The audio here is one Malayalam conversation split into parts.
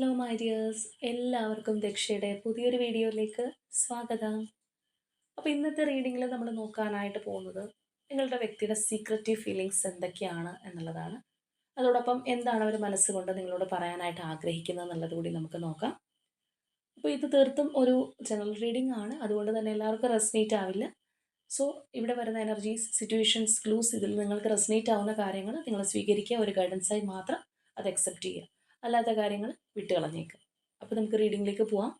ഹലോ മൈ ഡിയേഴ്സ് എല്ലാവർക്കും ദക്ഷയുടെ പുതിയൊരു വീഡിയോയിലേക്ക് സ്വാഗതം. അപ്പോൾ ഇന്നത്തെ റീഡിങ്ങിൽ നമ്മൾ നോക്കാനായിട്ട് പോകുന്നത് നിങ്ങളുടെ വ്യക്തിയുടെ സീക്രട്ടീവ് ഫീലിങ്സ് എന്തൊക്കെയാണ് എന്നുള്ളതാണ്. അതോടൊപ്പം എന്താണ് അവർ മനസ്സുകൊണ്ട് നിങ്ങളോട് പറയാനായിട്ട് ആഗ്രഹിക്കുന്നത് എന്നുള്ളത് കൂടി നമുക്ക് നോക്കാം. അപ്പോൾ ഇത് തീർത്തും ഒരു ജനറൽ റീഡിംഗ് ആണ്. അതുകൊണ്ട് തന്നെ എല്ലാവർക്കും റെസ്നേറ്റ് ആവില്ല. സോ ഇവിടെ വരുന്ന എനർജീസ് സിറ്റുവേഷൻസ് ക്ലൂസ് ഇതിൽ നിങ്ങൾക്ക് റെസ്നേറ്റ് ആവുന്ന കാര്യങ്ങൾ നിങ്ങൾ സ്വീകരിക്കുക. ഒരു ഗൈഡൻസായി മാത്രം അത് അക്സെപ്റ്റ് ചെയ്യുക. അല്ലാത്ത കാര്യങ്ങൾ വിട്ട് കളഞ്ഞേക്കുക അപ്പോൾ നമുക്ക് റീഡിങ്ങിലേക്ക് പോവാം.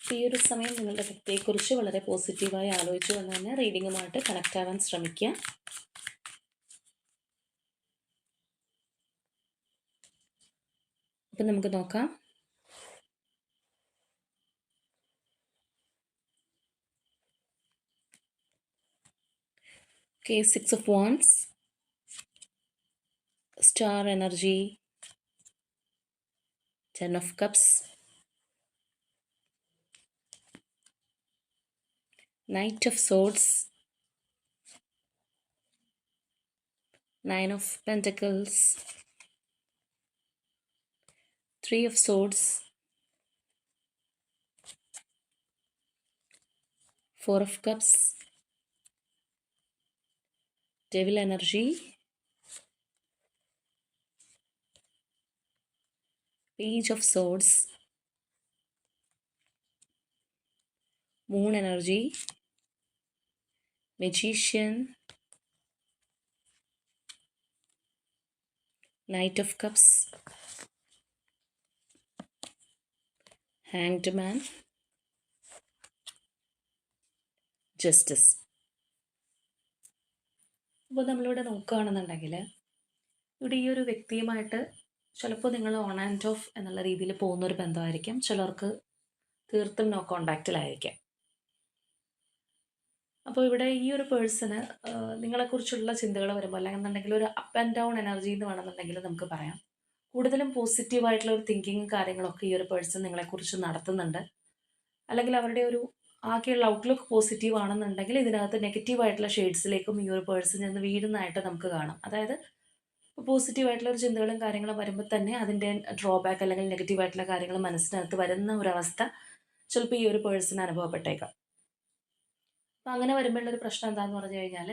ഈ ഒരു സമയം നിങ്ങളുടെ വ്യക്തിയെക്കുറിച്ച് വളരെ പോസിറ്റീവായി ആലോചിച്ചു എന്ന് തന്നെ റീഡിങ്ങുമായിട്ട് കണക്റ്റ് ആവാൻ ശ്രമിക്കുക. നമുക്ക് നോക്കാം okay six of wands star energy ten of cups Knight of Swords, Nine of Pentacles, Three of Swords, Four of Cups, Devil Energy, Page of Swords, Moon Energy, Magician, Knight of Cups, Hanged man justice അപ്പോൾ നമ്മളിവിടെ നോക്കുകയാണെന്നുണ്ടെങ്കിൽ ഇവിടെ ഈ ഒരു വ്യക്തിയുമായിട്ട് ചിലപ്പോൾ നിങ്ങൾ ഓൺ ആൻഡ് ഓഫ് എന്നുള്ള രീതിയിൽ പോകുന്ന ഒരു ബന്ധമായിരിക്കാം. ചിലർക്ക് തീർത്തും നോ കോണ്ടാക്റ്റിലായിരിക്കാം അപ്പോൾ ഇവിടെ ഈ ഒരു പേഴ്സണ് നിങ്ങളെക്കുറിച്ചുള്ള ചിന്തകൾ വരുമ്പോൾ അല്ലെങ്കിൽ ഒരു അപ്പ് ആൻഡ് ഡൗൺ എനർജി എന്ന് വേണമെന്നുണ്ടെങ്കിൽ നമുക്ക് പറയാം. കൂടുതലും പോസിറ്റീവായിട്ടുള്ള ഒരു തിങ്കിങ്ങും കാര്യങ്ങളൊക്കെ ഈ ഒരു പേഴ്സൺ നിങ്ങളെക്കുറിച്ച് നടത്തുന്നുണ്ട്. അല്ലെങ്കിൽ അവരുടെ ഒരു ആകെയുള്ള ഔട്ട്ലുക്ക് പോസിറ്റീവ് ആണെന്നുണ്ടെങ്കിൽ ഇതിനകത്ത് നെഗറ്റീവ് ആയിട്ടുള്ള ഷെയ്ഡ്സിലേക്കും ഈ ഒരു പേഴ്സൺ ചെന്ന് വീഴുന്നതായിട്ട് നമുക്ക് കാണാം. അതായത് പോസിറ്റീവ് ആയിട്ടുള്ള ഒരു ചിന്തകളും കാര്യങ്ങളും വരുമ്പോൾ തന്നെ അതിന്റെ ഡ്രോബാക്ക് അല്ലെങ്കിൽ നെഗറ്റീവ് ആയിട്ടുള്ള കാര്യങ്ങൾ മനസ്സിനകത്ത് വരുന്ന ഒരവസ്ഥ ചിലപ്പോൾ ഈ ഒരു പേഴ്സൺ അനുഭവപ്പെട്ടേക്കാം. അപ്പം അങ്ങനെ വരുമ്പോഴുള്ളൊരു പ്രശ്നം എന്താണെന്ന് പറഞ്ഞു കഴിഞ്ഞാൽ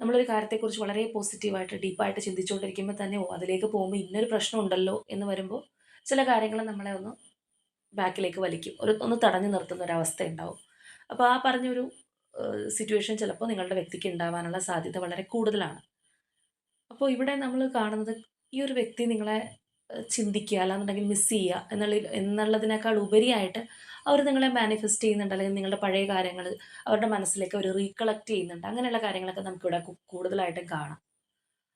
നമ്മളൊരു കാര്യത്തെക്കുറിച്ച് വളരെ പോസിറ്റീവായിട്ട് ഡീപ്പായിട്ട് ചിന്തിച്ചുകൊണ്ടിരിക്കുമ്പോൾ തന്നെ ഓ അതിലേക്ക് പോകുമ്പോൾ ഇന്നൊരു പ്രശ്നം ഉണ്ടല്ലോ എന്ന് വരുമ്പോൾ ചില കാര്യങ്ങൾ നമ്മളെ ഒന്ന് ബാക്കിലേക്ക് വലിക്കും. ഒരു ഒന്ന് തടഞ്ഞു നിർത്തുന്ന ഒരു അവസ്ഥ ഉണ്ടാവും. അപ്പോൾ ആ പറഞ്ഞൊരു സിറ്റുവേഷൻ ചിലപ്പോൾ നിങ്ങളുടെ വ്യക്തിക്ക് ഉണ്ടാവാനുള്ള സാധ്യത വളരെ കൂടുതലാണ്. അപ്പോൾ ഇവിടെ നമ്മൾ കാണുന്നത് ഈ ഒരു വ്യക്തി നിങ്ങളെ ചിന്തിക്കുക അല്ലാന്നുണ്ടെങ്കിൽ മിസ് ചെയ്യുക എന്നുള്ള എന്നുള്ളതിനേക്കാൾ ഉപരിയായിട്ട് അവർ നിങ്ങളെ മാനിഫെസ്റ്റ് ചെയ്യുന്നുണ്ട് അല്ലെങ്കിൽ നിങ്ങളുടെ പഴയ കാര്യങ്ങൾ അവരുടെ മനസ്സിലേക്ക് അവർ റീകളക്ട് ചെയ്യുന്നുണ്ട്. അങ്ങനെയുള്ള കാര്യങ്ങളൊക്കെ നമുക്കിവിടെ കൂടുതലായിട്ടും കാണാം.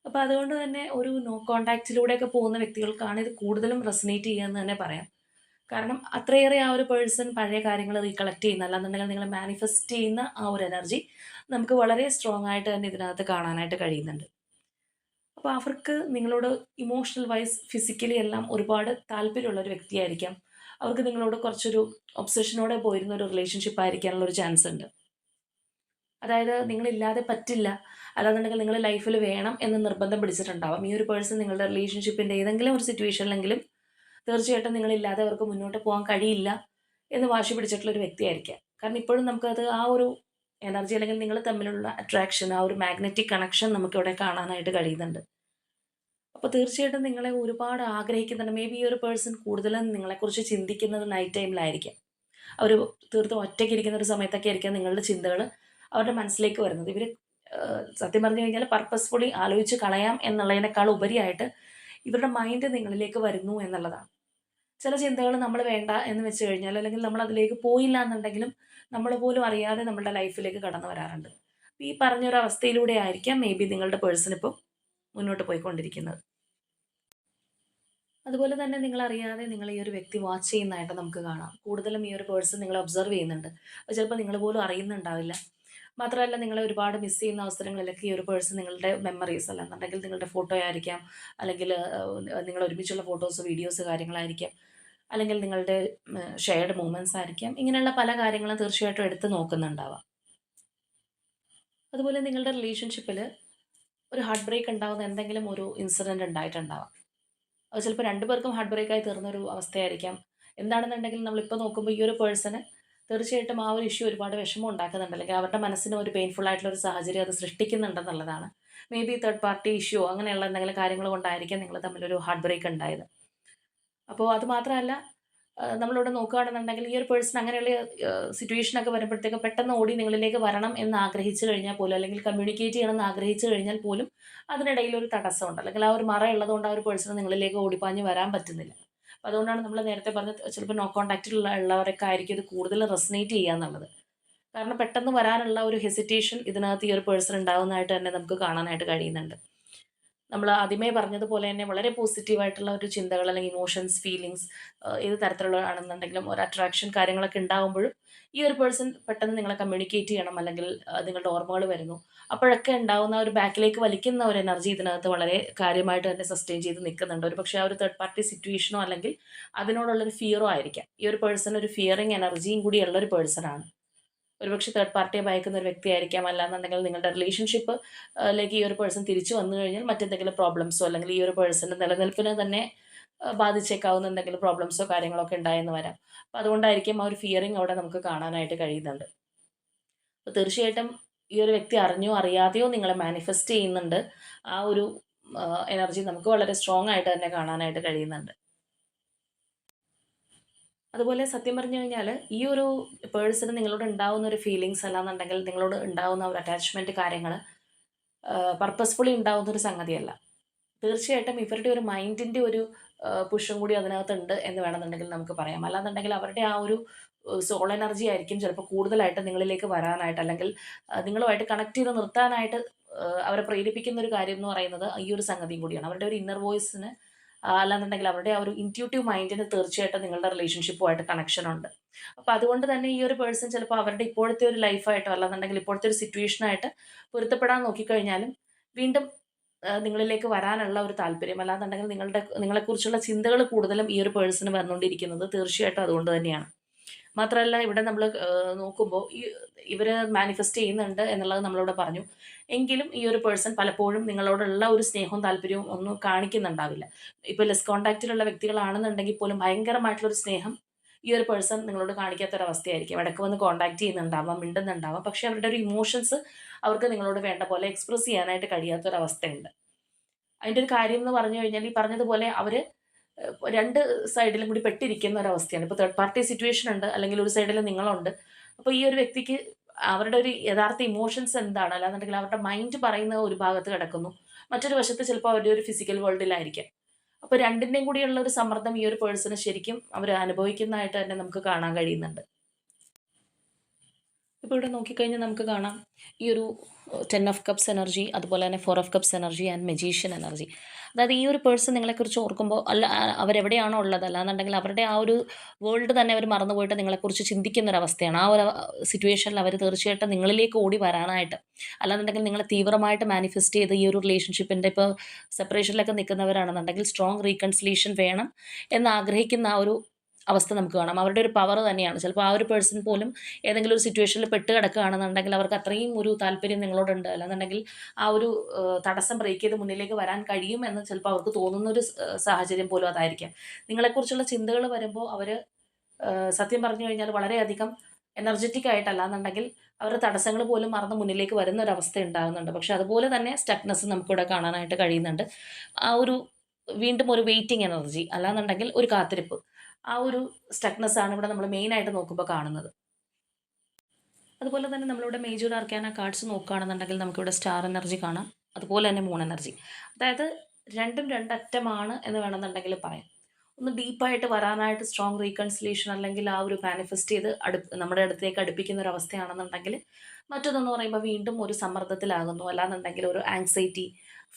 അപ്പോൾ അതുകൊണ്ട് തന്നെ ഒരു നോ കോണ്ടാക്റ്റിലൂടെയൊക്കെ പോകുന്ന വ്യക്തികൾക്കാണ് ഇത് കൂടുതലും റെസനേറ്റ് ചെയ്യുക എന്ന് തന്നെ പറയാം. കാരണം അത്രയേറെ ആ ഒരു പേഴ്സൺ പഴയ കാര്യങ്ങൾ റീകളക്ട് ചെയ്യുന്ന അല്ലാന്നുണ്ടെങ്കിൽ നിങ്ങൾ മാനിഫെസ്റ്റ് ചെയ്യുന്ന ആ ഒരു എനർജി നമുക്ക് വളരെ സ്ട്രോങ് ആയിട്ട് തന്നെ ഇതിനകത്ത് കാണാനായിട്ട് കഴിയുന്നുണ്ട്. അപ്പോൾ അവർക്ക് നിങ്ങളോട് ഇമോഷണൽ വൈസ് ഫിസിക്കലി എല്ലാം ഒരുപാട് താല്പര്യമുള്ള ഒരു വ്യക്തിയായിരിക്കാം. അവർക്ക് നിങ്ങളോട് കുറച്ചൊരു ഒബ്സഷനോടെ പോയിരുന്ന ഒരു റിലേഷൻഷിപ്പ് ആയിരിക്കാനുള്ള ഒരു ചാൻസ് ഉണ്ട്. അതായത് നിങ്ങളില്ലാതെ പറ്റില്ല. അല്ലാന്നുണ്ടെങ്കിൽ നിങ്ങൾ ലൈഫിൽ വേണം എന്ന് നിർബന്ധം പിടിച്ചിട്ടുണ്ടാവാം. ഈ ഒരു പേഴ്സൺ നിങ്ങളുടെ റിലേഷൻഷിപ്പിന്റെ ഏതെങ്കിലും ഒരു സിറ്റുവേഷനിലെങ്കിലും തീർച്ചയായിട്ടും നിങ്ങളില്ലാതെ അവർക്ക് മുന്നോട്ട് പോകാൻ കഴിയില്ല എന്ന് വാശി പിടിച്ചിട്ടുള്ള ഒരു വ്യക്തിയായിരിക്കാം. കാരണം ഇപ്പോഴും നമുക്കത് ആ ഒരു എനർജി അല്ലെങ്കിൽ നിങ്ങൾ തമ്മിലുള്ള അട്രാക്ഷൻ ആ ഒരു മാഗ്നറ്റിക് കണക്ഷൻ നമുക്കിവിടെ കാണാനായിട്ട് കഴിയുന്നുണ്ട്. അപ്പോൾ തീർച്ചയായിട്ടും നിങ്ങളെ ഒരുപാട് ആഗ്രഹിക്കുന്നുണ്ട്. മേ ബി ഈ ഒരു പേഴ്സൺ കൂടുതലും നിങ്ങളെക്കുറിച്ച് ചിന്തിക്കുന്നത് നൈറ്റ് ടൈമിലായിരിക്കാം അവർ തീർത്തും ഒറ്റയ്ക്കിരിക്കുന്ന ഒരു സമയത്തൊക്കെ ആയിരിക്കാം നിങ്ങളുടെ ചിന്തകൾ അവരുടെ മനസ്സിലേക്ക് വരുന്നത്. ഇവർ സത്യം പറഞ്ഞു കഴിഞ്ഞാൽ പർപ്പസ്ഫുള്ളി ആലോചിച്ച് കളയാം എന്നുള്ളതിനേക്കാൾ ഉപരിയായിട്ട് ഇവരുടെ മൈൻഡ് നിങ്ങളിലേക്ക് വരുന്നു എന്നുള്ളതാണ്. ചില ചിന്തകൾ നമ്മൾ വേണ്ട എന്ന് വെച്ച് കഴിഞ്ഞാൽ അല്ലെങ്കിൽ നമ്മൾ അതിലേക്ക് പോയില്ല എന്നുണ്ടെങ്കിലും നമ്മൾ പോലും അറിയാതെ നമ്മുടെ ലൈഫിലേക്ക് കടന്നു വരാറുണ്ട്. ഈ പറഞ്ഞൊരു അവസ്ഥയിലൂടെ ആയിരിക്കാം മേ ബി നിങ്ങളുടെ പേഴ്സൺ ഇപ്പോൾ മുന്നോട്ട് പോയിക്കൊണ്ടിരിക്കുന്നത്. അതുപോലെ തന്നെ നിങ്ങൾ അറിയാതെ നിങ്ങൾ ഈ ഒരു വ്യക്തി വാച്ച് ചെയ്യുന്നതായിട്ട് നമുക്ക് കാണാം. കൂടുതലും ഈ ഒരു പേഴ്സൺ നിങ്ങൾ ഒബ്സർവ് ചെയ്യുന്നുണ്ട്. അത് ചിലപ്പോൾ നിങ്ങൾ പോലും അറിയുന്നുണ്ടാവില്ല. മാത്രമല്ല നിങ്ങളെ ഒരുപാട് മിസ് ചെയ്യുന്ന അവസരങ്ങളിലൊക്കെ ഈ ഒരു പേഴ്സൺ നിങ്ങളുടെ മെമ്മറീസ് അല്ലെന്നുണ്ടെങ്കിൽ നിങ്ങളുടെ ഫോട്ടോ ആയിരിക്കാം. അല്ലെങ്കിൽ നിങ്ങൾ ഒരുമിച്ചുള്ള ഫോട്ടോസ് വീഡിയോസ് കാര്യങ്ങളായിരിക്കാം. അല്ലെങ്കിൽ നിങ്ങളുടെ ഷെയർഡ് മൂമെന്റ്സ് ആയിരിക്കാം. ഇങ്ങനെയുള്ള പല കാര്യങ്ങളും തീർച്ചയായിട്ടും എടുത്ത് നോക്കുന്നുണ്ടാവാം. അതുപോലെ നിങ്ങളുടെ റിലേഷൻഷിപ്പിൽ ഒരു ഹാർട്ട് ബ്രേക്ക് ഉണ്ടാകുന്ന എന്തെങ്കിലും ഒരു ഇൻസിഡന്റ് ഉണ്ടായിട്ടുണ്ടാവാം. അത് ചിലപ്പോൾ രണ്ടു പേർക്കും ഹാർട്ട് ബ്രേക്കായി തീർന്നൊരു അവസ്ഥയായിരിക്കാം. എന്താണെന്നുണ്ടെങ്കിൽ നമ്മളിപ്പോൾ നോക്കുമ്പോൾ ഈ ഒരു പേഴ്സണ് തീർച്ചയായിട്ടും ആ ഒരു ഇഷ്യൂ ഒരുപാട് വിഷമം ഉണ്ടാക്കുന്നുണ്ട്. അല്ലെങ്കിൽ അവരുടെ മനസ്സിന് ഒരു പെയിൻഫുൾ ആയിട്ടുള്ള ഒരു സാഹചര്യം അത് സൃഷ്ടിക്കുന്നുണ്ടെന്നുള്ളതാണ് maybe third party issue അങ്ങനെയുള്ള എന്തെങ്കിലും കാര്യങ്ങൾ കൊണ്ടായിരിക്കാം നിങ്ങൾ തമ്മിലൊരു ഹാർട്ട് ബ്രേക്ക് ഉണ്ടായത്. അപ്പോൾ അത് മാത്രമല്ല നമ്മളിവിടെ നോക്കുകയാണെന്നുണ്ടെങ്കിൽ ഈ ഒരു പേഴ്സൺ അങ്ങനെയുള്ള സിറ്റുവേഷനൊക്കെ വരുമ്പോഴത്തേക്ക് പെട്ടെന്ന് ഓടി നിങ്ങളിലേക്ക് വരണം എന്ന് ആഗ്രഹിച്ചു കഴിഞ്ഞാൽ പോലും അല്ലെങ്കിൽ കമ്മ്യൂണിക്കേറ്റ് ചെയ്യണം എന്ന് ആഗ്രഹിച്ചു കഴിഞ്ഞാൽ പോലും അതിനിടയിൽ ഒരു തടസ്സമുണ്ട്. അല്ലെങ്കിൽ ആ ഒരു മറ ഉള്ളതുകൊണ്ട് ആ ഒരു പേഴ്സൺ നിങ്ങളിലേക്ക് ഓടിപ്പാഞ്ഞ് വരാൻ പറ്റുന്നില്ല. അപ്പോൾ അതുകൊണ്ടാണ് നമ്മൾ നേരത്തെ പറഞ്ഞത് ചിലപ്പോൾ നോ കോൺടാക്റ്റിലുള്ള ഉള്ളവരൊക്കെ ആയിരിക്കും ഇത് കൂടുതൽ റെസനേറ്റ് ചെയ്യുക എന്നുള്ളത്. കാരണം പെട്ടെന്ന് വരാനുള്ള ഒരു ഹെസിറ്റേഷൻ ഇതിനകത്ത് ഈ ഒരു പേഴ്സൺ ഉണ്ടാകുന്നതായിട്ട് തന്നെ നമുക്ക് കാണാനായിട്ട് കഴിയുന്നുണ്ട്. നമ്മൾ ആദ്യമേ പറഞ്ഞതുപോലെ തന്നെ വളരെ പോസിറ്റീവായിട്ടുള്ള ഒരു ചിന്തകൾ അല്ലെങ്കിൽ ഇമോഷൻസ് ഫീലിങ്സ് ഏത് തരത്തിലുള്ളതാണെന്നുണ്ടെങ്കിലും ഒരു അട്രാക്ഷൻ കാര്യങ്ങളൊക്കെ ഉണ്ടാകുമ്പോഴും ഈ ഒരു പേഴ്സൺ പെട്ടെന്ന് നിങ്ങളെ കമ്മ്യൂണിക്കേറ്റ് ചെയ്യണം അല്ലെങ്കിൽ നിങ്ങളുടെ ഓർമ്മകൾ വരുന്നു. അപ്പോഴൊക്കെ ഉണ്ടാകുന്ന ഒരു ബാക്കിലേക്ക് വലിക്കുന്ന ഒരു എനർജി ഇതിനകത്ത് വളരെ കാര്യമായിട്ട് തന്നെ സസ്റ്റെയിൻ ചെയ്ത് നിൽക്കുന്നുണ്ട്. ഒരു പക്ഷേ ആ ഒരു തേർഡ് പാർട്ടി സിറ്റുവേഷനോ അല്ലെങ്കിൽ അതിനോടുള്ളൊരു ഫിയറോ ആയിരിക്കാം. ഈ ഒരു പേഴ്സൺ ഒരു ഫിയറിങ് എനർജിയും കൂടിയുള്ള ഒരു പേഴ്സണാണ് ഒരുപക്ഷെ തേർഡ് പാർട്ടിയെ ഭയക്കുന്ന ഒരു വ്യക്തിയായിരിക്കാം. അല്ലാന്നുണ്ടെങ്കിൽ നിങ്ങളുടെ റിലേഷൻഷിപ്പ് ലേക്ക് ഈ ഒരു പേഴ്സൺ തിരിച്ചു വന്നു കഴിഞ്ഞാൽ മറ്റെന്തെങ്കിലും പ്രോബ്ലംസോ അല്ലെങ്കിൽ ഈ ഒരു പേഴ്സന്റെ നിലനിൽപ്പിനെ തന്നെ ബാധിച്ചേക്കാവുന്ന എന്തെങ്കിലും പ്രോബ്ലംസോ കാര്യങ്ങളോ ഒക്കെ ഉണ്ടായെന്ന് വരാം. അപ്പോൾ അതുകൊണ്ടായിരിക്കും ആ ഒരു ഫിയറിങ് അവിടെ നമുക്ക് കാണാനായിട്ട് കഴിയുന്നുണ്ട് അപ്പോൾ തീർച്ചയായിട്ടും ഈ ഒരു വ്യക്തി അറിഞ്ഞോ അറിയാതെയോ നിങ്ങളെ മാനിഫെസ്റ്റ് ചെയ്യുന്നുണ്ട്. ആ ഒരു എനർജി നമുക്ക് വളരെ സ്ട്രോങ് ആയിട്ട് തന്നെ കാണാനായിട്ട് കഴിയുന്നുണ്ട്. അതുപോലെ സത്യം പറഞ്ഞു കഴിഞ്ഞാൽ ഈ ഒരു പേഴ്സണ് നിങ്ങളോട് ഉണ്ടാവുന്ന ഒരു ഫീലിങ്സ് അല്ലാന്നുണ്ടെങ്കിൽ നിങ്ങളോട് ഉണ്ടാവുന്ന ഒരു അറ്റാച്ച്മെന്റ് കാര്യങ്ങൾ പർപ്പസ്ഫുള്ളി ഉണ്ടാവുന്ന ഒരു സംഗതിയല്ല. തീർച്ചയായിട്ടും ഇവരുടെ ഒരു മൈൻഡിന്റെ ഒരു പുഷും കൂടി അതിനകത്തുണ്ട് എന്ന് വേണമെന്നുണ്ടെങ്കിൽ നമുക്ക് പറയാം. അല്ലാന്നുണ്ടെങ്കിൽ അവരുടെ ആ ഒരു സോൾ എനർജി ആയിരിക്കും ചിലപ്പോൾ കൂടുതലായിട്ട് നിങ്ങളിലേക്ക് വരാനായിട്ട് അല്ലെങ്കിൽ നിങ്ങളുമായിട്ട് കണക്ട് ചെയ്ത് നിർത്താനായിട്ട് അവരെ പ്രേരിപ്പിക്കുന്ന ഒരു കാര്യം എന്ന് പറയുന്നത് ഈ ഒരു സംഗതിയും കൂടിയാണ്. അവരുടെ ഒരു ഇന്നർ വോയിസിന് അല്ലാന്നുണ്ടെങ്കിൽ അവരുടെ ആ ഒരു ഇന്റ്യൂട്ടീവ് മൈൻഡിന് തീർച്ചയായിട്ടും നിങ്ങളുടെ റിലേഷൻഷിപ്പുമായിട്ട് കണക്ഷൻ ഉണ്ട്. അപ്പോൾ അതുകൊണ്ട് തന്നെ ഈ ഒരു പേഴ്സൺ ചിലപ്പോൾ അവരുടെ ഇപ്പോഴത്തെ ഒരു ലൈഫായിട്ടോ അല്ലാന്നുണ്ടെങ്കിൽ ഇപ്പോഴത്തെ ഒരു സിറ്റുവേഷനായിട്ട് പൊരുത്തപ്പെടാൻ നോക്കിക്കഴിഞ്ഞാലും വീണ്ടും നിങ്ങളിലേക്ക് വരാനുള്ള ഒരു താല്പര്യം അല്ലാന്നുണ്ടെങ്കിൽ നിങ്ങളുടെ നിങ്ങളെക്കുറിച്ചുള്ള ചിന്തകൾ കൂടുതലും ഈ ഒരു പേഴ്സണ് വന്നുകൊണ്ടിരിക്കുന്നത് തീർച്ചയായിട്ടും അതുകൊണ്ട് തന്നെയാണ്. മാത്രമല്ല ഇവിടെ നമ്മൾ നോക്കുമ്പോൾ ഈ ഇവർ മാനിഫെസ്റ്റ് ചെയ്യുന്നുണ്ട് എന്നുള്ളത് നമ്മളിവിടെ പറഞ്ഞു. എങ്കിലും ഈ ഒരു പേഴ്സൺ പലപ്പോഴും നിങ്ങളോടുള്ള ഒരു സ്നേഹവും താല്പര്യവും ഒന്നും കാണിക്കുന്നുണ്ടാവില്ല. ഇപ്പോൾ ലെസ് കോൺടാക്റ്റിലുള്ള വ്യക്തികളാണെന്നുണ്ടെങ്കിൽ പോലും ഭയങ്കരമായിട്ടുള്ളൊരു സ്നേഹം ഈ ഒരു പേഴ്സൺ നിങ്ങളോട് കാണിക്കാത്തൊരവസ്ഥയായിരിക്കും ഇടയ്ക്ക് വന്ന് കോൺടാക്ട് ചെയ്യുന്നുണ്ടാവാം മിണ്ടുന്നുണ്ടാവാം. പക്ഷേ അവരുടെ ഒരു ഇമോഷൻസ് അവർക്ക് നിങ്ങളോട് വേണ്ട പോലെ എക്സ്പ്രസ് ചെയ്യാനായിട്ട് കഴിയാത്തൊരവസ്ഥയുണ്ട്. അതിന്റെ ഒരു കാര്യം എന്ന് പറഞ്ഞു കഴിഞ്ഞാൽ ഈ പറഞ്ഞതുപോലെ അവർ രണ്ട് സൈഡിലും കൂടി പെട്ടിരിക്കുന്ന ഒരവസ്ഥയാണ്. ഇപ്പോൾ തേർഡ് പാർട്ടി സിറ്റുവേഷൻ ഉണ്ട് അല്ലെങ്കിൽ ഒരു സൈഡിൽ നിങ്ങളുണ്ട്. അപ്പോൾ ഈ ഒരു വ്യക്തിക്ക് അവരുടെ ഒരു യഥാർത്ഥ ഇമോഷൻസ് എന്താണ്? അല്ലാന്നുണ്ടെങ്കിൽ അവരുടെ മൈൻഡ് പറയുന്ന ഒരു ഭാഗത്ത് കിടക്കുന്നു. മറ്റൊരു വശത്ത് ചിലപ്പോൾ അവരുടെ ഒരു ഫിസിക്കൽ വേൾഡിലായിരിക്കാം അപ്പോൾ രണ്ടിന്റെയും കൂടിയുള്ള ഒരു സമ്മർദ്ദം ഈ ഒരു പേഴ്സണ് ശരിക്കും അവർ അനുഭവിക്കുന്നതായിട്ട് തന്നെ നമുക്ക് കാണാൻ കഴിയുന്നുണ്ട്. ഇപ്പോൾ ഇവിടെ നോക്കിക്കഴിഞ്ഞാൽ നമുക്ക് കാണാം ഈ ഒരു ടെൻ ഓഫ് കപ്സ് എനർജി അതുപോലെ തന്നെ four of cups energy and magician energy അതായത് ഈ ഒരു പേഴ്സൺ നിങ്ങളെക്കുറിച്ച് ഓർക്കുമ്പോൾ അല്ല അവരെവിടെയാണോ ഉള്ളത്? അല്ലാന്നുണ്ടെങ്കിൽ അവരുടെ ആ ഒരു വേൾഡ് തന്നെ അവർ മറന്നുപോയിട്ട് നിങ്ങളെക്കുറിച്ച് ചിന്തിക്കുന്ന ഒരു അവസ്ഥയാണ് ആ ഒരു സിറ്റുവേഷനിൽ അവർ തീർച്ചയായിട്ടും നിങ്ങളിലേക്ക് ഓടി വരാനായിട്ട് അല്ലാന്നുണ്ടെങ്കിൽ നിങ്ങളെ തീവ്രമായിട്ട് മാനിഫെസ്റ്റ് ചെയ്ത് ഈ ഒരു റിലേഷൻഷിപ്പിന്റെ ഇപ്പോൾ സെപ്പറേഷനിലൊക്കെ നിൽക്കുന്നവരാണെന്നുണ്ടെങ്കിൽ സ്ട്രോങ് റീകൺസിലേഷൻ വേണം എന്നാഗ്രഹിക്കുന്ന ആ ഒരു അവസ്ഥ നമുക്ക് കാണാം. അവരുടെ ഒരു പവർ തന്നെയാണ്. ചിലപ്പോൾ ആ ഒരു പേഴ്സൺ പോലും ഏതെങ്കിലും ഒരു സിറ്റുവേഷനിൽ പെട്ട് കിടക്കുകയാണെന്നുണ്ടെങ്കിൽ അവർക്ക് അത്രയും ഒരു താല്പര്യം നിങ്ങളോടുണ്ട്. അല്ലാന്നുണ്ടെങ്കിൽ ആ ഒരു തടസ്സം ബ്രേക്ക് ചെയ്ത് മുന്നിലേക്ക് വരാൻ കഴിയും എന്ന് ചിലപ്പോൾ അവർക്ക് തോന്നുന്ന ഒരു സാഹചര്യം പോലും അതായിരിക്കാം. നിങ്ങളെക്കുറിച്ചുള്ള ചിന്തകൾ വരുമ്പോൾ അവർ സത്യം പറഞ്ഞു കഴിഞ്ഞാൽ വളരെയധികം എനർജറ്റിക് ആയിട്ടല്ല എന്നുണ്ടെങ്കിൽ അവരുടെ തടസ്സങ്ങൾ പോലും മറന്ന് മുന്നിലേക്ക് വരുന്ന ഒരു അവസ്ഥ ഉണ്ടാകുന്നുണ്ട്. പക്ഷെ അതുപോലെ തന്നെ സ്റ്റക്നെസ് നമുക്കിവിടെ കാണാനായിട്ട് കഴിയുന്നുണ്ട്. ആ ഒരു വീണ്ടും ഒരു വെയിറ്റിംഗ് എനർജി അല്ലാന്നുണ്ടെങ്കിൽ ഒരു കാത്തിരിപ്പ്. ആ ഒരു സ്റ്റക്നെസ് ആണ് ഇവിടെ നമ്മൾ മെയിനായിട്ട് നോക്കുമ്പോൾ കാണുന്നത്. അതുപോലെ തന്നെ നമ്മളിവിടെ മേജർ ആർക്കാന കാർഡ്സ് നോക്കുകയാണെന്നുണ്ടെങ്കിൽ നമുക്കിവിടെ സ്റ്റാർ എനർജി കാണാം. അതുപോലെ തന്നെ മൂൺ എനർജി അതായത് രണ്ടും രണ്ടറ്റമാണ് എന്ന് വേണമെന്നുണ്ടെങ്കിൽ പറയാം. ഒന്ന് ഡീപ്പായിട്ട് വരാനായിട്ട് സ്ട്രോങ് റീകൺസിലേഷൻ അല്ലെങ്കിൽ ആ ഒരു മാനിഫെസ്റ്റ് ചെയ്ത് അടു നമ്മുടെ അടുത്തേക്ക് അടുപ്പിക്കുന്ന ഒരു അവസ്ഥയാണെന്നുണ്ടെങ്കിൽ മറ്റൊന്നെന്ന് പറയുമ്പോൾ വീണ്ടും ഒരു സമ്മർദ്ദത്തിലാകുന്നു. അല്ലാന്നുണ്ടെങ്കിൽ ഒരു ആങ്സൈറ്റി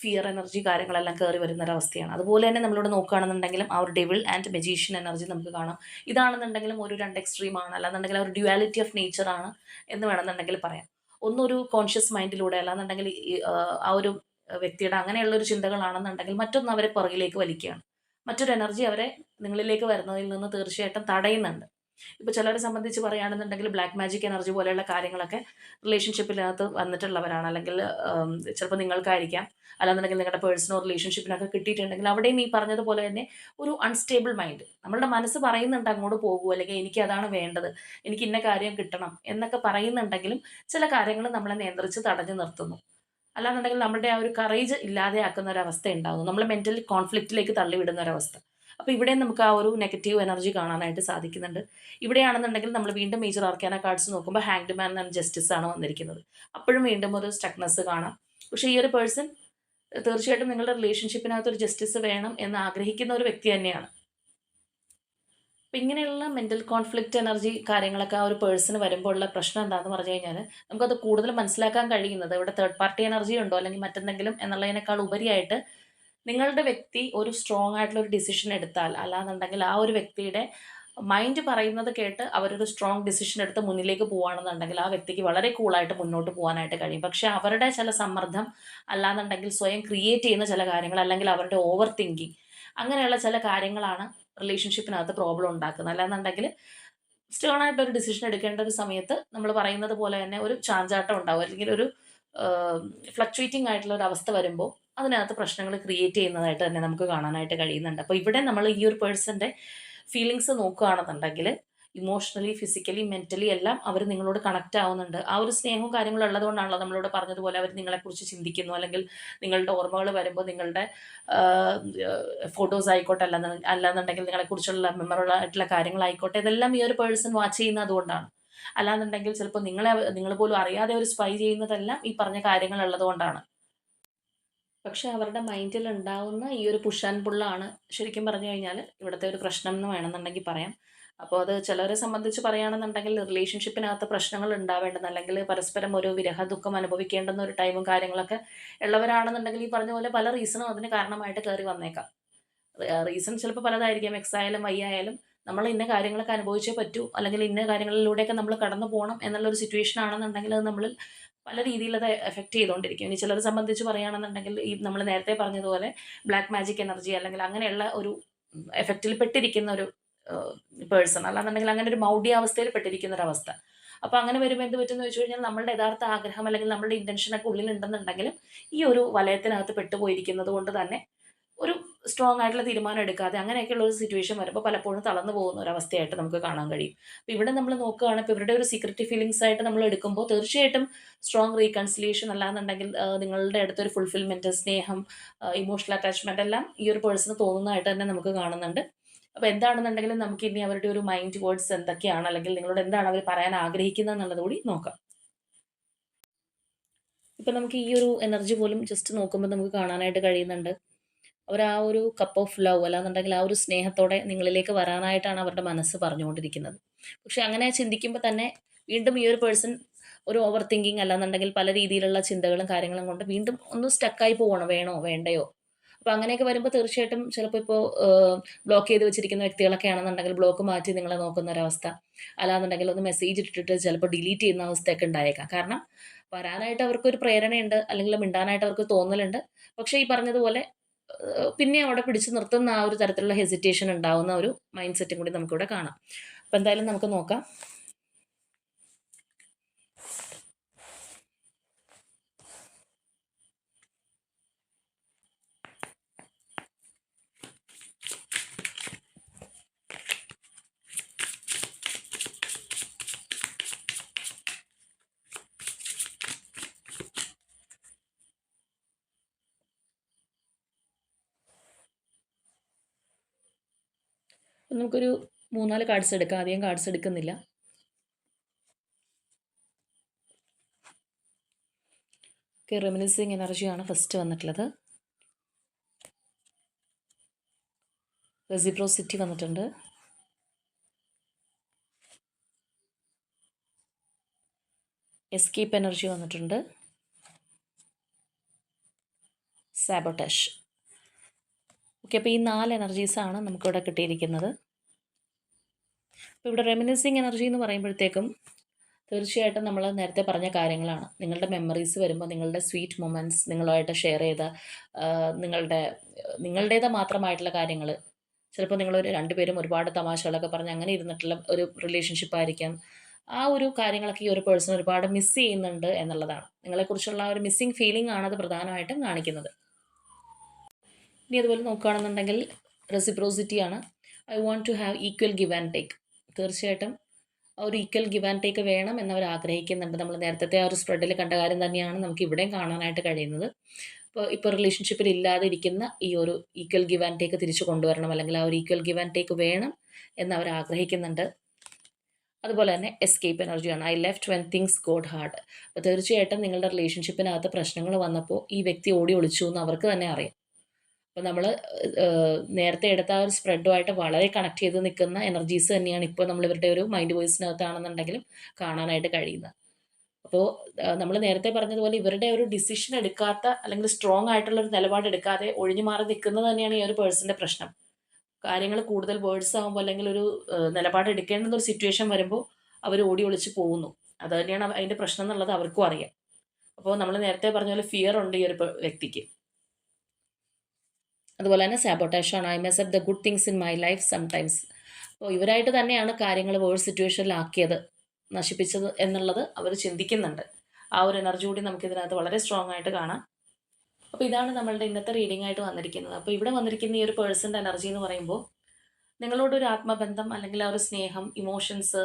ഫിയർ എനർജി കാര്യങ്ങളെല്ലാം കയറി വരുന്ന ഒരവസ്ഥയാണ് അതുപോലെ തന്നെ നമ്മളിവിടെ നോക്കുകയാണെന്നുണ്ടെങ്കിലും ആ ഒരു ഡെവിൾ ആൻഡ് മെജീഷ്യൻ എനർജി നമുക്ക് കാണാം. ഇതാണെന്നുണ്ടെങ്കിലും ഒരു രണ്ട് എക്സ്ട്രീമാണ് അല്ലാന്നുണ്ടെങ്കിൽ ആ ഒരു ഡ്യുവാലിറ്റി ഓഫ് നേച്ചർ ആണ് എന്ന് വേണമെന്നുണ്ടെങ്കിൽ പറയാം. ഒന്നൊരു കോൺഷ്യസ് മൈൻഡിലൂടെ അല്ലാന്നുണ്ടെങ്കിൽ ആ ഒരു വ്യക്തിയുടെ അങ്ങനെയുള്ള ഒരു ചിന്തകളാണെന്നുണ്ടെങ്കിൽ മറ്റൊന്ന് അവരെ പുറകിലേക്ക് വലിക്കുകയാണ്. മറ്റൊരു എനർജി അവരെ നിങ്ങളിലേക്ക് വരുന്നതിൽ നിന്ന് തീർച്ചയായിട്ടും തടയുന്നുണ്ട്. ഇപ്പോൾ ചിലരെ സംബന്ധിച്ച് പറയുകയാണെന്നുണ്ടെങ്കിൽ ബ്ലാക്ക് മാജിക് എനർജി പോലെയുള്ള കാര്യങ്ങളൊക്കെ റിലേഷൻഷിപ്പിനകത്ത് വന്നിട്ടുള്ളവരാണ്. അല്ലെങ്കിൽ ചിലപ്പോൾ നിങ്ങൾക്കായിരിക്കാം. അല്ലാന്നുണ്ടെങ്കിൽ നിങ്ങളുടെ പേഴ്സണൽ റിലേഷൻഷിപ്പിനൊക്കെ കിട്ടിയിട്ടുണ്ടെങ്കിൽ അവിടെയും ഈ പറഞ്ഞതുപോലെ തന്നെ ഒരു അൺസ്റ്റേബിൾ മൈൻഡ് നമ്മളുടെ മനസ്സ് പറയുന്നുണ്ട് അങ്ങോട്ട് പോകൂ അല്ലെങ്കിൽ എനിക്ക് അതാണ് വേണ്ടത് എനിക്ക് ഇന്ന കാര്യം കിട്ടണം എന്നൊക്കെ പറയുന്നുണ്ടെങ്കിലും ചില കാര്യങ്ങൾ നമ്മളെ നിയന്ത്രിച്ച് തടഞ്ഞു നിർത്തുന്നു. അല്ലാന്നുണ്ടെങ്കിൽ നമ്മുടെ ആ ഒരു കറേജ് ഇല്ലാതെയാക്കുന്ന ഒരവസ്ഥ ഉണ്ടാകുന്നു. നമ്മൾ മെന്റലി കോൺഫ്ലിക്റ്റിലേക്ക് തള്ളിവിടുന്ന ഒരവസ്ഥ. അപ്പോൾ ഇവിടെ നമുക്ക് ആ ഒരു നെഗറ്റീവ് എനർജി കാണാനായിട്ട് സാധിക്കുന്നുണ്ട്. ഇവിടെയാണെന്നുണ്ടെങ്കിൽ നമ്മൾ വീണ്ടും മേജർ ആർക്കാന കാർഡ്സ് നോക്കുമ്പോൾ ഹാങ്ഡ് മാൻ ആൻഡ് ജസ്റ്റിസ് ആണ് വന്നിരിക്കുന്നത്. അപ്പോഴും വീണ്ടും ഒരു സ്റ്റക്നെസ് കാണാം. പക്ഷേ ഈ ഒരു പേഴ്സൺ തീർച്ചയായിട്ടും നിങ്ങളുടെ റിലേഷൻഷിപ്പിനകത്ത് ഒരു ജസ്റ്റിസ് വേണം എന്ന് ആഗ്രഹിക്കുന്ന ഒരു വ്യക്തി തന്നെയാണ്. അപ്പം ഇങ്ങനെയുള്ള മെന്റൽ കോൺഫ്ലിക്റ്റ് എനർജി കാര്യങ്ങളൊക്കെ ആ ഒരു പേഴ്സണ് വരുമ്പോൾ ഉള്ള പ്രശ്നം എന്താണെന്ന് പറഞ്ഞു കഴിഞ്ഞാൽ നമുക്കത് കൂടുതൽ മനസ്സിലാക്കാൻ കഴിയുന്നത് ഇവിടെ തേർഡ് പാർട്ടി എനർജി ഉണ്ടോ അല്ലെങ്കിൽ മറ്റെന്തെങ്കിലും എന്നുള്ളതിനേക്കാൾ ഉപരിയായിട്ട് നിങ്ങളുടെ വ്യക്തി ഒരു സ്ട്രോങ് ആയിട്ടുള്ള ഒരു ഡിസിഷൻ എടുത്താൽ അല്ലാന്നുണ്ടെങ്കിൽ ആ ഒരു വ്യക്തിയുടെ മൈൻഡ് പറയുന്നത് കേട്ട് അവരൊരു സ്ട്രോങ് ഡിസിഷൻ എടുത്ത് മുന്നിലേക്ക് പോവുകയാണെന്നുണ്ടെങ്കിൽ ആ വ്യക്തിക്ക് വളരെ കൂളായിട്ട് മുന്നോട്ട് പോകാനായിട്ട് കഴിയും. പക്ഷേ അവരുടെ ചില സമ്മർദ്ദം അല്ലാന്നുണ്ടെങ്കിൽ സ്വയം ക്രിയേറ്റ് ചെയ്യുന്ന ചില കാര്യങ്ങൾ അല്ലെങ്കിൽ അവരുടെ ഓവർ തിങ്കിങ് അങ്ങനെയുള്ള ചില കാര്യങ്ങളാണ് റിലേഷൻഷിപ്പിനകത്ത് പ്രോബ്ലം ഉണ്ടാക്കുന്നത്. അല്ലാന്നുണ്ടെങ്കിൽ സ്റ്റേൺ ആയിട്ട് ഒരു ഡിസിഷൻ എടുക്കേണ്ട ഒരു സമയത്ത് നമ്മൾ പറയുന്നത് പോലെ തന്നെ ഒരു ചാഞ്ചാട്ടം ഉണ്ടാവും. അല്ലെങ്കിൽ ഒരു ഫ്ലക്ച്വേറ്റിംഗ് ആയിട്ടുള്ള ഒരു അവസ്ഥ വരുമ്പോൾ അതിനകത്ത് പ്രശ്നങ്ങൾ ക്രിയേറ്റ് ചെയ്യുന്നതായിട്ട് തന്നെ നമുക്ക് കാണാനായിട്ട് കഴിയുന്നുണ്ട്. അപ്പോൾ ഇവിടെ നമ്മൾ ഈ ഒരു പേഴ്സന്റെ ഫീലിങ്സ് നോക്കുകയാണെന്നുണ്ടെങ്കിൽ ഇമോഷണലി ഫിസിക്കലി മെന്റലി എല്ലാം അവർ നിങ്ങളോട് കണക്റ്റ് ആവുന്നുണ്ട്. ആ ഒരു സ്നേഹവും കാര്യങ്ങളും ഉള്ളതുകൊണ്ടാണല്ലോ നമ്മളോട് പറഞ്ഞതുപോലെ അവർ നിങ്ങളെക്കുറിച്ച് ചിന്തിക്കുന്നു. അല്ലെങ്കിൽ നിങ്ങളുടെ ഓർമ്മകൾ വരുമ്പോൾ നിങ്ങളുടെ ഫോട്ടോസ് ആയിക്കോട്ടെ അല്ലാന്ന് അല്ലാന്നുണ്ടെങ്കിൽ നിങ്ങളെക്കുറിച്ചുള്ള മെമ്മറബിൾ ആയിട്ടുള്ള കാര്യങ്ങളായിക്കോട്ടെ ഇതെല്ലാം ഈ ഒരു പേഴ്സൺ വാച്ച് ചെയ്യുന്നത് അതുകൊണ്ടാണ് അല്ലാന്നുണ്ടെങ്കിൽ ചിലപ്പോൾ നിങ്ങളെ നിങ്ങൾ പോലും അറിയാതെ ഒരു സ്പൈ ചെയ്യുന്നതെല്ലാം ഈ പറഞ്ഞ കാര്യങ്ങൾ ഉള്ളതുകൊണ്ടാണ്. പക്ഷെ അവരുടെ മൈൻഡിൽ ഉണ്ടാവുന്ന ഈ ഒരു പുഷ് ആൻഡ് പുള്ളാണ് ശരിക്കും പറഞ്ഞു കഴിഞ്ഞാൽ ഇവിടുത്തെ ഒരു പ്രശ്നം എന്ന് വേണമെന്നുണ്ടെങ്കിൽ പറയാം. അപ്പോൾ അത് ചിലരെ സംബന്ധിച്ച് പറയുകയാണെന്നുണ്ടെങ്കിൽ റിലേഷൻഷിപ്പിനകത്ത് പ്രശ്നങ്ങൾ ഉണ്ടാവേണ്ടെന്ന് അല്ലെങ്കിൽ പരസ്പരം ഒരു വിരഹ ദുഃഖം അനുഭവിക്കേണ്ടുന്ന ഒരു ടൈമും കാര്യങ്ങളൊക്കെ ഉള്ളവരാണെന്നുണ്ടെങ്കിൽ ഈ പറഞ്ഞ പോലെ പല റീസണും അതിന് കാരണമായിട്ട് കയറി വന്നേക്കാം. റീസൺ ചിലപ്പോൾ പലതായിരിക്കാം. എക്സ് ആയാലും വൈ ആയാലും നമ്മൾ ഇന്ന കാര്യങ്ങളൊക്കെ അനുഭവിച്ചേ പറ്റൂ അല്ലെങ്കിൽ ഇന്ന കാര്യങ്ങളിലൂടെയൊക്കെ നമ്മൾ കടന്നു പോകണം എന്നുള്ളൊരു സിറ്റുവേഷൻ ആണെന്നുണ്ടെങ്കിൽ അത് നമ്മൾ പല രീതിയിൽ അത് എഫക്റ്റ് ചെയ്തുകൊണ്ടിരിക്കും. ഇനി ചിലരെ സംബന്ധിച്ച് പറയുകയാണെന്നുണ്ടെങ്കിൽ ഈ നമ്മൾ നേരത്തെ പറഞ്ഞതുപോലെ ബ്ലാക്ക് മാജിക് എനർജി അല്ലെങ്കിൽ അങ്ങനെയുള്ള ഒരു എഫക്റ്റിൽ പെട്ടിരിക്കുന്ന ഒരു പേഴ്സൺ അല്ലാന്നുണ്ടെങ്കിൽ അങ്ങനെ ഒരു മൗഢ്യാവസ്ഥയിൽ പെട്ടിരിക്കുന്ന ഒരു അവസ്ഥ അപ്പോൾ അങ്ങനെ വരുമ്പോൾ എന്ത് പറ്റുമെന്ന് വെച്ച് കഴിഞ്ഞാൽ നമ്മളുടെ യഥാർത്ഥ ആഗ്രഹം അല്ലെങ്കിൽ നമ്മളുടെ ഇന്റൻഷനൊക്കെ ഉള്ളിലുണ്ടെന്നുണ്ടെങ്കിലും ഈ ഒരു വലയത്തിനകത്ത് പെട്ടുപോയിരിക്കുന്നത് കൊണ്ട് തന്നെ ഒരു സ്ട്രോങ് ആയിട്ടുള്ള തീരുമാനം എടുക്കാതെ അങ്ങനെയൊക്കെയുള്ള ഒരു സിറ്റുവേഷൻ വരുമ്പോൾ പലപ്പോഴും തളർന്നു പോകുന്ന ഒരു അവസ്ഥയായിട്ട് നമുക്ക് കാണാൻ കഴിയും. അപ്പോൾ ഇവിടെ നമ്മൾ നോക്കുകയാണ് ഇപ്പോൾ ഇവരുടെ ഒരു സീക്രട്ട് ഫീലിങ്സ് ആയിട്ട് നമ്മൾ എടുക്കുമ്പോൾ തീർച്ചയായിട്ടും സ്ട്രോങ് റീകൺസിലിയേഷൻ അല്ലാന്നുണ്ടെങ്കിൽ നിങ്ങളുടെ അടുത്തൊരു ഫുൾഫിൽമെന്റ് സ്നേഹം ഇമോഷണൽ അറ്റാച്ച്മെന്റ് എല്ലാം ഈ ഒരു പേഴ്സണ് തോന്നുന്നതായിട്ട് തന്നെ നമുക്ക് കാണുന്നുണ്ട്. അപ്പോൾ എന്താണെന്നുണ്ടെങ്കിലും നമുക്ക് ഇനി അവരുടെ ഒരു മൈൻഡ് വേർഡ്സ് എന്തൊക്കെയാണ് അല്ലെങ്കിൽ നിങ്ങളോട് എന്താണ് അവർ പറയാൻ ആഗ്രഹിക്കുന്നത് എന്നുള്ളത് കൂടി നോക്കാം. ഇപ്പം നമുക്ക് ഈ ഒരു എനർജി പോലും ജസ്റ്റ് നോക്കുമ്പോൾ നമുക്ക് കാണാനായിട്ട് കഴിയുന്നുണ്ട്. അവർ ആ ഒരു കപ്പ് ഓഫ് ലവ് അല്ലാന്നുണ്ടെങ്കിൽ ആ ഒരു സ്നേഹത്തോടെ നിങ്ങളിലേക്ക് വരാനായിട്ടാണ് അവരുടെ മനസ്സ് പറഞ്ഞുകൊണ്ടിരിക്കുന്നത്. പക്ഷെ അങ്ങനെ ചിന്തിക്കുമ്പോൾ തന്നെ വീണ്ടും ഈ ഒരു പേഴ്സൺ ഒരു ഓവർ തിങ്കിങ് അല്ലാന്നുണ്ടെങ്കിൽ പല രീതിയിലുള്ള ചിന്തകളും കാര്യങ്ങളും കൊണ്ട് വീണ്ടും ഒന്ന് സ്റ്റക്കായി പോകണം വേണോ വേണ്ടയോ? അപ്പോൾ അങ്ങനെയൊക്കെ വരുമ്പോൾ തീർച്ചയായിട്ടും ചിലപ്പോൾ ഇപ്പോൾ ബ്ലോക്ക് ചെയ്ത് വെച്ചിരിക്കുന്ന വ്യക്തികളൊക്കെ ആണെന്നുണ്ടെങ്കിൽ ബ്ലോക്ക് മാറ്റി നിങ്ങളെ നോക്കുന്ന ഒരവസ്ഥ അല്ലാന്നുണ്ടെങ്കിൽ ഒന്ന് മെസ്സേജ് ഇട്ടിട്ട് ചിലപ്പോൾ ഡിലീറ്റ് ചെയ്യുന്ന അവസ്ഥയൊക്കെ ഉണ്ടായേക്കാം. കാരണം വരാനായിട്ട് അവർക്കൊരു പ്രേരണയുണ്ട് അല്ലെങ്കിൽ മിണ്ടാനായിട്ട് അവർക്ക് തോന്നലുണ്ട്. പക്ഷേ ഈ പറഞ്ഞതുപോലെ പിന്നെ അവിടെ പിടിച്ചു നിർത്തുന്ന ആ ഒരു തരത്തിലുള്ള ഹെസിറ്റേഷൻ ഉണ്ടാവുന്ന ഒരു മൈൻഡ് സെറ്റും കൂടി നമുക്കിവിടെ കാണാം. അപ്പോൾ എന്തായാലും നമുക്ക് നോക്കാം. നമുക്കൊരു മൂന്നാൽ കാർഡ്സ് എടുക്കാം. അധികം കാർഡ്സ് എടുക്കുന്നില്ല. ഓക്കെ റെമിനിസിങ് എനർജിയാണ് ഫസ്റ്റ് വന്നിട്ടുള്ളത്. റെസിപ്രോസിറ്റി വന്നിട്ടുണ്ട്. എസ്കേപ്പ് എനർജി വന്നിട്ടുണ്ട്. സാബോട്ടാഷ് ഓക്കെ അപ്പോൾ ഈ നാല് എനർജീസാണ് നമുക്കിവിടെ കിട്ടിയിരിക്കുന്നത്. അപ്പോൾ ഇവിടെ റെമിനിസിങ് എനർജി എന്ന് പറയുമ്പോഴത്തേക്കും തീർച്ചയായിട്ടും നമ്മൾ നേരത്തെ പറഞ്ഞ കാര്യങ്ങളാണ്. നിങ്ങളുടെ മെമ്മറീസ് വരുമ്പോൾ നിങ്ങളുടെ സ്വീറ്റ് മൊമെന്റ്സ് നിങ്ങളുമായിട്ട് ഷെയർ ചെയ്ത നിങ്ങളുടെ നിങ്ങളുടേത് മാത്രമായിട്ടുള്ള കാര്യങ്ങൾ. ചിലപ്പോൾ നിങ്ങളൊരു രണ്ടുപേരും ഒരുപാട് തമാശകളൊക്കെ പറഞ്ഞ് അങ്ങനെ ഇരുന്നിട്ടുള്ള ഒരു റിലേഷൻഷിപ്പ് ആയിരിക്കാം. ആ ഒരു കാര്യങ്ങളൊക്കെ ഈ ഒരു പേഴ്സൺ ഒരുപാട് മിസ് ചെയ്യുന്നുണ്ട് എന്നുള്ളതാണ്. നിങ്ങളെക്കുറിച്ചുള്ള ആ ഒരു മിസ്സിങ് ഫീലിംഗ് ആണ് അത് പ്രധാനമായിട്ടും കാണിക്കുന്നത്. ഇനി അതുപോലെ നോക്കുകയാണെന്നുണ്ടെങ്കിൽ റെസിപ്രോസിറ്റി ആണ്. I want to have equal give and take തീർച്ചയായിട്ടും ഒരു ഈക്വൽ ഗിവ് ആൻഡ് ടേക്ക് വേണം എന്നവർ ആഗ്രഹിക്കുന്നുണ്ട്. നമ്മൾ നേരത്തെ ആ ഒരു സ്പ്രെഡിൽ കണ്ട കാര്യം തന്നെയാണ് നമുക്ക് ഇവിടെയും കാണാനായിട്ട് കഴിയുന്നത്. ഇപ്പോൾ ഇപ്പോൾ റിലേഷൻഷിപ്പിൽ ഇല്ലാതെ ഇരിക്കുന്ന ഈ ഒരു ഈക്വൽ ഗിവ് ആൻഡ് ടേക്ക് തിരിച്ചു കൊണ്ടുവരണം അല്ലെങ്കിൽ ആ ഒരു ഈക്വൽ ഗിവ് ആൻഡ് ടേക്ക് വേണം എന്ന് അവർ ആഗ്രഹിക്കുന്നുണ്ട്. അതുപോലെ തന്നെ എസ്കേപ്പ് എനർജിയാണ് I left when things got hard അപ്പോൾ തീർച്ചയായിട്ടും നിങ്ങളുടെ റിലേഷൻഷിപ്പിനകത്ത് പ്രശ്നങ്ങൾ വന്നപ്പോൾ ഈ വ്യക്തി ഓടി ഒളിച്ചു എന്ന് അവർക്ക് തന്നെ അറിയാം. അപ്പോൾ നമ്മൾ നേരത്തെ എടുത്ത ആ ഒരു സ്പ്രെഡുമായിട്ട് വളരെ കണക്ട് ചെയ്ത് നിൽക്കുന്ന എനർജീസ് തന്നെയാണ് ഇപ്പോൾ നമ്മൾ ഇവരുടെ ഒരു മൈൻഡ് വോയിസിനകത്താണെന്നുണ്ടെങ്കിലും കാണാനായിട്ട് കഴിയുന്നത്. അപ്പോൾ നമ്മൾ നേരത്തെ പറഞ്ഞതുപോലെ ഇവരുടെ ഒരു ഡിസിഷൻ എടുക്കാത്ത അല്ലെങ്കിൽ സ്ട്രോങ് ആയിട്ടുള്ള ഒരു നിലപാട് എടുക്കാതെ ഒഴിഞ്ഞു മാറി നിൽക്കുന്നത് തന്നെയാണ് ഈ ഒരു പേഴ്സന്റെ പ്രശ്നം. കാര്യങ്ങൾ കൂടുതൽ വേർഡ്സ് ആകുമ്പോൾ അല്ലെങ്കിൽ ഒരു നിലപാട് എടുക്കേണ്ടുന്ന ഒരു സിറ്റുവേഷൻ വരുമ്പോൾ അവർ ഓടി ഒളിച്ച് പോകുന്നു. അത് തന്നെയാണ് അതിന്റെ പ്രശ്നം എന്നുള്ളത് അവർക്കും അറിയാം. അപ്പോൾ നമ്മൾ നേരത്തെ പറഞ്ഞ പോലെ ഫിയർ ഉണ്ട് ഈ ഒരു വ്യക്തിക്ക്. അതുപോലെ തന്നെ sabotage I mess the good things in my life sometimes അപ്പോൾ ഇവരായിട്ട് തന്നെയാണ് കാര്യങ്ങൾ വേഴ്സ് സിറ്റുവേഷനിലാക്കിയത് നശിപ്പിച്ചത് എന്നുള്ളത് അവർ ചിന്തിക്കുന്നുണ്ട്. ആ ഒരു എനർജി കൂടി നമുക്ക് ഇതിനകത്ത് വളരെ സ്ട്രോങ് ആയിട്ട് കാണാം. അപ്പോൾ ഇതാണ് നമ്മളുടെ ഇന്നത്തെ റീഡിംഗ് ആയിട്ട് വന്നിരിക്കുന്നത്. അപ്പോൾ ഇവിടെ വന്നിരിക്കുന്ന ഈ ഒരു പേഴ്സന്റെ എനർജി എന്ന് പറയുമ്പോൾ നിങ്ങളോട് ഒരു ആത്മബന്ധം അല്ലെങ്കിൽ ആ ഒരു സ്നേഹം ഇമോഷൻസ്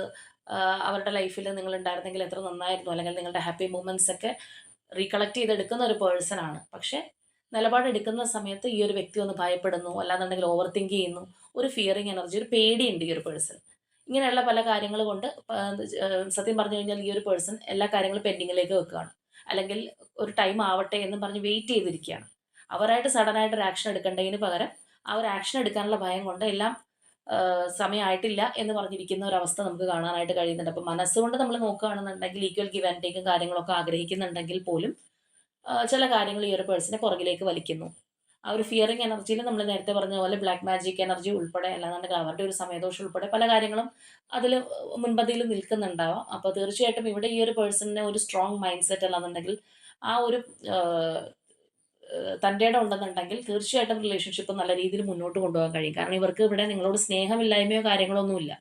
അവരുടെ ലൈഫിൽ നിങ്ങൾ ഉണ്ടായിരുന്നെങ്കിൽ എത്ര നന്നായിരുന്നു. അല്ലെങ്കിൽ നിങ്ങളുടെ ഹാപ്പി മൂമെന്റ്സ് ഒക്കെ റീകളക്ട് ചെയ്തെടുക്കുന്ന ഒരു പേഴ്സൺ ആണ്. പക്ഷേ നിലപാട് എടുക്കുന്ന സമയത്ത് ഈ ഒരു വ്യക്തി ഒന്ന് ഭയപ്പെടുന്നു അല്ലാന്നുണ്ടെങ്കിൽ ഓവർ തിങ്ക് ചെയ്യുന്നു. ഒരു ഫിയറിങ് എനർജി ഒരു പേടിയുണ്ട് ഈ ഒരു പേഴ്സൺ ഇങ്ങനെയുള്ള പല കാര്യങ്ങൾ കൊണ്ട് സത്യം പറഞ്ഞു കഴിഞ്ഞാൽ ഈ ഒരു പേഴ്സൺ എല്ലാ കാര്യങ്ങളും പെൻഡിങ്ങിലേക്ക് വെക്കുകയാണ്. അല്ലെങ്കിൽ ഒരു ടൈം ആവട്ടെ എന്ന് പറഞ്ഞ് വെയിറ്റ് ചെയ്തിരിക്കുകയാണ്. അവരായിട്ട് സഡനായിട്ട് ഒരു ആക്ഷൻ എടുക്കേണ്ടതിന് പകരം ആ ഒരു ആക്ഷൻ എടുക്കാനുള്ള ഭയം കൊണ്ട് എല്ലാം സമയമായിട്ടില്ല എന്ന് പറഞ്ഞിരിക്കുന്ന ഒരു അവസ്ഥ നമുക്ക് കാണാനായിട്ട് കഴിയുന്നുണ്ട്. അപ്പം മനസ്സുകൊണ്ട് നമ്മൾ നോക്കുകയാണെന്നുണ്ടെങ്കിൽ ഈക്വൽ ഗിവ് ആൻഡ് ടേക്കും കാര്യങ്ങളൊക്കെ ആഗ്രഹിക്കുന്നുണ്ടെങ്കിൽ പോലും ചില കാര്യങ്ങൾ ഈ ഒരു പേഴ്സണെ പുറകിലേക്ക് വലിക്കുന്നു. ആ ഒരു ഫിയറിങ് എനർജിയിൽ നമ്മൾ നേരത്തെ പറഞ്ഞ പോലെ ബ്ലാക്ക് മാജിക് എനർജി ഉൾപ്പെടെ അല്ലാന്നുണ്ടെങ്കിൽ അവരുടെ ഒരു സമയദോഷം ഉൾപ്പെടെ പല കാര്യങ്ങളും അതിൽ മുൻപന്തിയിൽ നിൽക്കുന്നുണ്ടാവാം. അപ്പോൾ തീർച്ചയായിട്ടും ഇവിടെ ഈ ഒരു പേഴ്സണിന് ഒരു സ്ട്രോങ് മൈൻഡ് സെറ്റ് അല്ലാന്നുണ്ടെങ്കിൽ ആ ഒരു തന്റെ ഇടം ഉണ്ടെന്നുണ്ടെങ്കിൽ തീർച്ചയായിട്ടും റിലേഷൻഷിപ്പ് നല്ല രീതിയിൽ മുന്നോട്ട് കൊണ്ടുപോകാൻ കഴിയും. കാരണം ഇവർക്ക് ഇവിടെ നിങ്ങളോട് സ്നേഹമില്ലായ്മയോ കാര്യങ്ങളോ ഒന്നുമില്ല.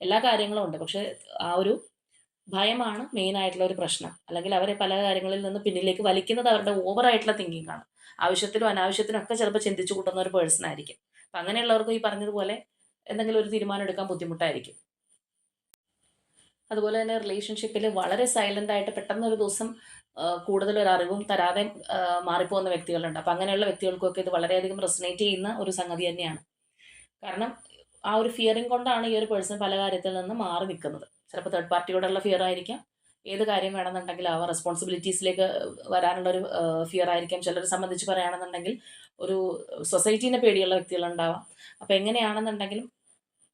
എല്ലാ കാര്യങ്ങളും ഉണ്ട്. പക്ഷേ ആ ഒരു ഭയമാണ് മെയിൻ ആയിട്ടുള്ള ഒരു പ്രശ്നം. അല്ലെങ്കിൽ അവരെ പല കാര്യങ്ങളിൽ നിന്ന് പിന്നിലേക്ക് വലിക്കുന്നത് അവരുടെ ഓവറായിട്ടുള്ള തിങ്കിങ് ആണ്. ആവശ്യത്തിനും അനാവശ്യത്തിനും ഒക്കെ ചിലപ്പോൾ ചിന്തിച്ചു കൂട്ടുന്ന ഒരു പേഴ്സൺ ആയിരിക്കും. അപ്പം അങ്ങനെയുള്ളവർക്ക് ഈ പറഞ്ഞതുപോലെ എന്തെങ്കിലും ഒരു തീരുമാനം എടുക്കാൻ ബുദ്ധിമുട്ടായിരിക്കും. അതുപോലെ തന്നെ റിലേഷൻഷിപ്പിൽ വളരെ സൈലന്റ് ആയിട്ട് പെട്ടെന്ന് ഒരു ദിവസം കൂടുതൽ ഒരു അറിവും തരാതെ മാറിപ്പോകുന്ന വ്യക്തികളുണ്ട്. അപ്പം അങ്ങനെയുള്ള വ്യക്തികൾക്കൊക്കെ ഇത് വളരെയധികം റെസനേറ്റ് ചെയ്യുന്ന ഒരു സംഗതി തന്നെയാണ്. കാരണം ആ ഒരു ഫിയറിങ് കൊണ്ടാണ് ഈ ഒരു പേഴ്സൺ പല കാര്യത്തിൽ നിന്ന് മാറി നിൽക്കുന്നത്. ചിലപ്പോൾ തേർഡ് പാർട്ടിയോടുള്ള ഫിയർ ആയിരിക്കാം. ഏത് കാര്യം വേണമെന്നുണ്ടെങ്കിൽ ആ റെസ്പോൺസിബിലിറ്റീസിലേക്ക് വരാനുള്ള ഒരു ഫിയർ ആയിരിക്കാം. ചിലരെ സംബന്ധിച്ച് പറയുകയാണെന്നുണ്ടെങ്കിൽ ഒരു സൊസൈറ്റീനെ പേടിയുള്ള വ്യക്തികളുണ്ടാവാം. അപ്പോൾ എങ്ങനെയാണെന്നുണ്ടെങ്കിലും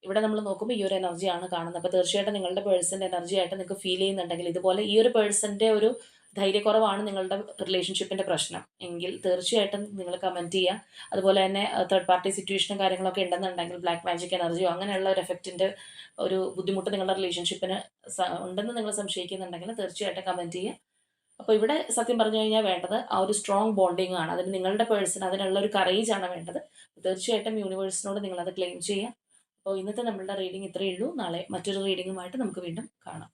ഇവിടെ നമ്മൾ നോക്കുമ്പോൾ ഈ ഒരു എനർജിയാണ് കാണുന്നത്. അപ്പോൾ തീർച്ചയായിട്ടും നിങ്ങളുടെ പേഴ്സന്റെ എനർജി ആയിട്ട് നിങ്ങൾക്ക് ഫീൽ ചെയ്യുന്നുണ്ടെങ്കിൽ ഇതുപോലെ ഈ ഒരു പേഴ്സന്റെ ഒരു ധൈര്യക്കുറവാണ് നിങ്ങളുടെ റിലേഷൻഷിപ്പിന്റെ പ്രശ്നം. എങ്കിൽ തീർച്ചയായിട്ടും നിങ്ങൾ കമന്റ് ചെയ്യുക അതുപോലെ തന്നെ തേർഡ് പാർട്ടി സിറ്റുവേഷനും കാര്യങ്ങളൊക്കെ ഉണ്ടെന്നുണ്ടെങ്കിൽ ബ്ലാക്ക് മാജിക് എനർജിയോ അങ്ങനെയുള്ള ഒരു എഫക്റ്റിന്റെ ഒരു ബുദ്ധിമുട്ട് നിങ്ങളുടെ റിലേഷൻഷിപ്പിന് ഉണ്ടെന്ന് നിങ്ങൾ സംശയിക്കുന്നുണ്ടെങ്കിൽ തീർച്ചയായിട്ടും കമന്റ് ചെയ്യുക അപ്പോൾ ഇവിടെ സത്യം പറഞ്ഞു കഴിഞ്ഞാൽ വേണ്ടത് ആ ഒരു സ്ട്രോങ് ബോണ്ടിങ് ആണ്. അതിന് നിങ്ങളുടെ പേഴ്സൺ അതിനുള്ള ഒരു കറേജ് ആണ് വേണ്ടത്. തീർച്ചയായിട്ടും യൂണിവേഴ്സിനോട് നിങ്ങളത് ക്ലെയിം ചെയ്യുക അപ്പോൾ ഇന്നത്തെ നമ്മളുടെ റീഡിംഗ് ഇത്രയേ ഉള്ളൂ. നാളെ മറ്റൊരു റീഡിങ്ങുമായിട്ട് നമുക്ക് വീണ്ടും കാണാം.